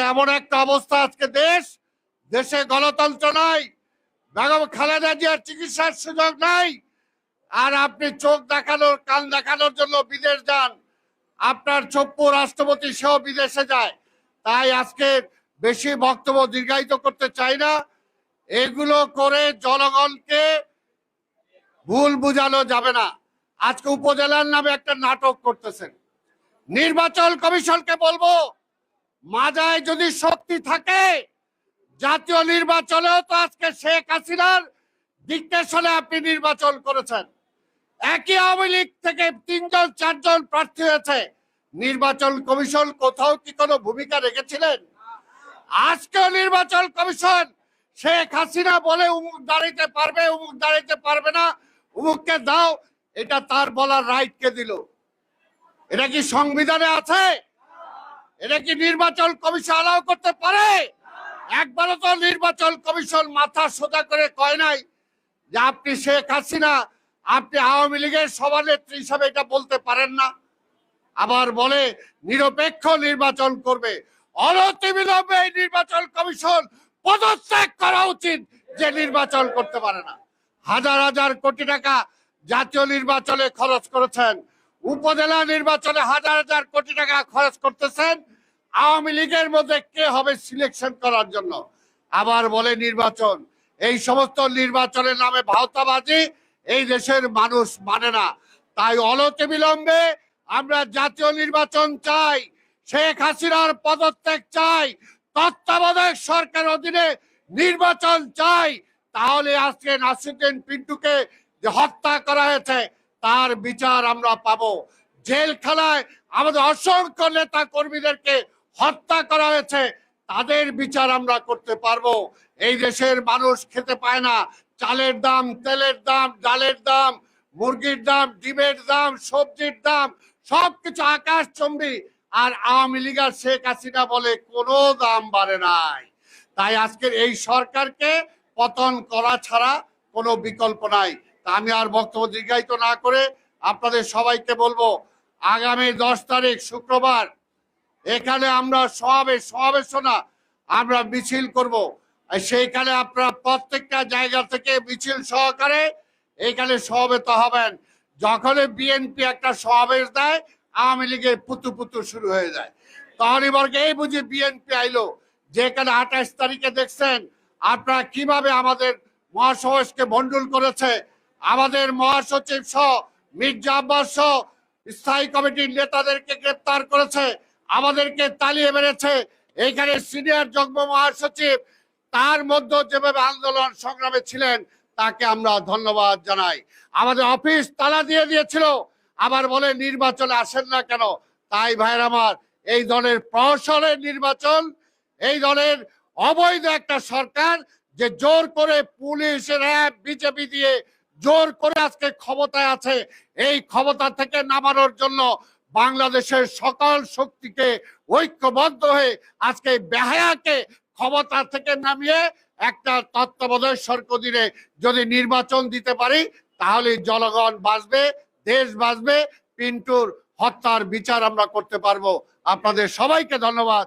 আজকে এমন একটা অবস্থা, আজকে দেশ, দেশে গণতন্ত্র নাই, বেগম খালেদা জিয়ার চিকিৎসার সুযোগ নাই, আর আপনি চোখ দেখানোর, কান দেখানোর জন্য বিদেশ যান, আপনার চপ্পু রাষ্ট্রপতি সেও বিদেশে যায়, তাই আজকে বেশি বক্তব্য দীর্ঘায়িত করতে চাই না, এগুলো করে জনগণকে ভুল বুঝানো যাবে না। আজকে উপজেলার নামে একটা নাটক করতেছেন। নির্বাচন কমিশনকে বলব মাজায় যদি শক্তি থাকে, জাতীয় নির্বাচনেও তো আজকে শেখ হাসিনার ডিকটেশনে আপনি নির্বাচন করেছেন। একই আওয়ামী লীগ থেকে তিনজন, চারজন প্রার্থী হয়েছে। নির্বাচন কমিশন কোথাও কি কোনো ভূমিকা রেখেছিলেন? আজকেও নির্বাচন কমিশন শেখ হাসিনা বলে উমুক দাঁড়াইতে পারবে, উমুক দাঁড়াইতে পারবে না, উমুককে দাও, এটা তার বলার রাইট কে দিল। এটা কি সংবিধানে আছে? এটা কি নির্বাচন কমিশন অ্যালাউ করতে পারে? একবারও তো নির্বাচন কমিশন মাথা সোজা করে কয় নাই যে আপনি শেখ হাসিনা, আপনি আওয়ামী লীগের সভানেত্রী হিসাবে এটা বলতে পারেন না। আবার বলে, নিরপেক্ষ নির্বাচন করবে। অনতিবিলম্বে এই নির্বাচন কমিশন পদত্যাগ করা উচিত যে নির্বাচন করতে পারে না। হাজার হাজার কোটি টাকা জাতীয় নির্বাচনে খরচ করেছেন। উপজেলা নির্বাচনে হাজার হাজার কোটি টাকা খরচ করতেছেন। আওয়ামী লীগের মধ্যে কে হবে সিলেকশন করার জন্য? আবার বলে নির্বাচন। এই সমস্ত নির্বাচনের নামে ভাওতাবাজি এই দেশের মানুষ মানে না। তাই অনতি বিলম্বে আমরা জাতীয় নির্বাচন চাই। শেখ হাসিনার পদত্যাগ চাই। তত্ত্বাবধায়ক সরকার অধীনে নির্বাচন চাই। তাহলে আজকে নাসিরুদ্দিন পিন্টুকে যে হত্যা করা হয়েছে, তার বিচার আমরা পাবো। জেলখানায় আমাদের অসংখ্য নেতা কর্মীদেরকে হত্যা করা হয়েছে, তাদের বিচার আমরা করতে পারব। এই দেশের মানুষ খেতে পায় না। চালের দাম, তেলের দাম, ডালের দাম, মুরগির দাম, ডিমের দাম, সবজির দাম, সবকিছু আকাশ চম্বি আর আওয়ামী লীগ আর শেখ হাসিনা বলে কোনো দাম বাড়ে নাই। তাই আজকের এই সরকারকে পতন করা ছাড়া কোনো বিকল্প নাই। তা আমি আর বক্তব্য দীর্ঘায়িত না করে আপনাদের সবাইকে বলব, আগামী দশ তারিখ শুক্রবার এখানে আমরা সমাবেশ সমাবেশ না আমরা মিছিল করব। সেইখানে আপনারা প্রত্যেকটা জায়গা থেকে মিছিল সহকারে এখানে সমবেত হবেন। যখনই বিএনপি একটা সমাবেশ দেয়, আওয়ামী লীগের পুতু পুতু শুরু হয়ে যায়। তখন এবারকে এই বুঝি বিএনপি আইলো যেখানে আঠাশ তারিখে দেখছেন, আপনারা কীভাবে আমাদের মহাসমাবেশকে ভণ্ডুল করেছে? আমাদের মহাসচিব সহ মির্জা আব্বাস সহ স্থায়ী কমিটির নেতাদেরকে গ্রেপ্তার করেছে? আমাদেরকে তালিয়ে মেরেছে। এইখানে সিনিয়র যুগ্ম মহাসচিব, তার মধ্যে যেভাবে আন্দোলন সংগ্রামে ছিলেন, তাকে আমরা ধন্যবাদ জানাই। আমাদের অফিস তালা দিয়ে দিয়েছিল, আবার বলে নির্বাচনে আসেন না কেন? তাই ভাইয়ের আমার, এই দলের প্রহসনের নির্বাচন, এই দলের অবৈধ একটা সরকার যে জোর করে পুলিশ, র্যাব, বিজেপি দিয়ে জোর করে আজকে ক্ষমতায় আছে, এই ক্ষমতা থেকে নামানোর জন্য বাংলাদেশের সকল শক্তিকে ঐক্যবদ্ধ হয়ে আজকে বেহায়াকে ক্ষমতা থেকে নামিয়ে একটা তত্ত্বাবধায়ক সরকার দিনে যদি নির্বাচন দিতে পারি তাহলে জনগণ বাঁচবে, দেশ বাঁচবে, পিন্টুর হত্যার বিচার আমরা করতে পারব। আপনাদের সবাইকে ধন্যবাদ।